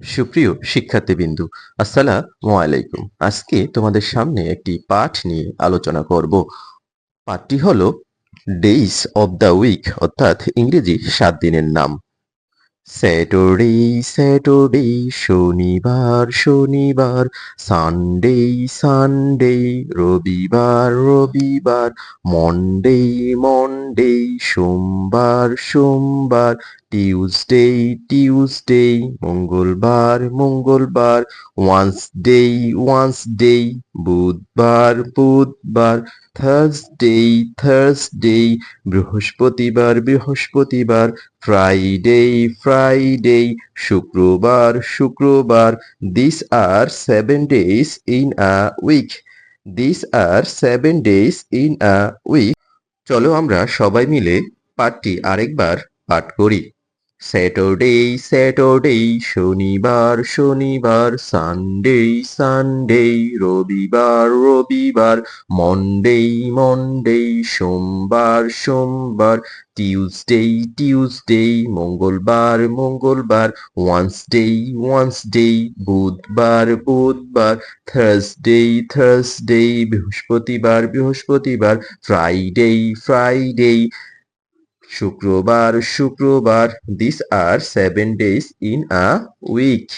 সুপ্রিয় শিক্ষার্থীবৃন্দু, আসসালামু আলাইকুম। আজকে তোমাদের সামনে একটি পাঠ নিয়ে আলোচনা করব। পাঠটি হলো ডেইস অব দ্য উইক অর্থাৎ ইংরেজি সাত দিনের নাম। স্যাটারডে স্যাটারডে, শনিবার শনিবার, সানডে সানডে, রবিবার রবিবার, মন্ডে মন্ডে, সোমবার সোমবার টিউসডে টিউসডে মঙ্গলবার মঙ্গলবার, ওয়ান্সডে ওয়ান্সডে, বুধবার বুধবার থার্সডে থার্সডে বৃহস্পতিবার বৃহস্পতিবার ফ্রাইডে ফ্রাইডে শুক্রবার শুক্রবার। This are seven days in a week this are seven days in a week চলো আমরা সবাই মিলে পাঠটি আরেকবার পাঠ করি। স্যাটারডে স্যাটারডে শনিবার শনিবার সানডে সানডে রবিবার রবিবার মন্ডে মন্ডে সোমবার সোমবার টিউসডে টিউসডে মঙ্গলবার মঙ্গলবার ওয়ান্সডে ওয়ান্সডে বুধবার বুধবার থার্সডে থার্সডে বৃহস্পতিবার বৃহস্পতিবার ফ্রাইডে ফ্রাইডে শুক্রবার শুক্রবার। This are seven days in a week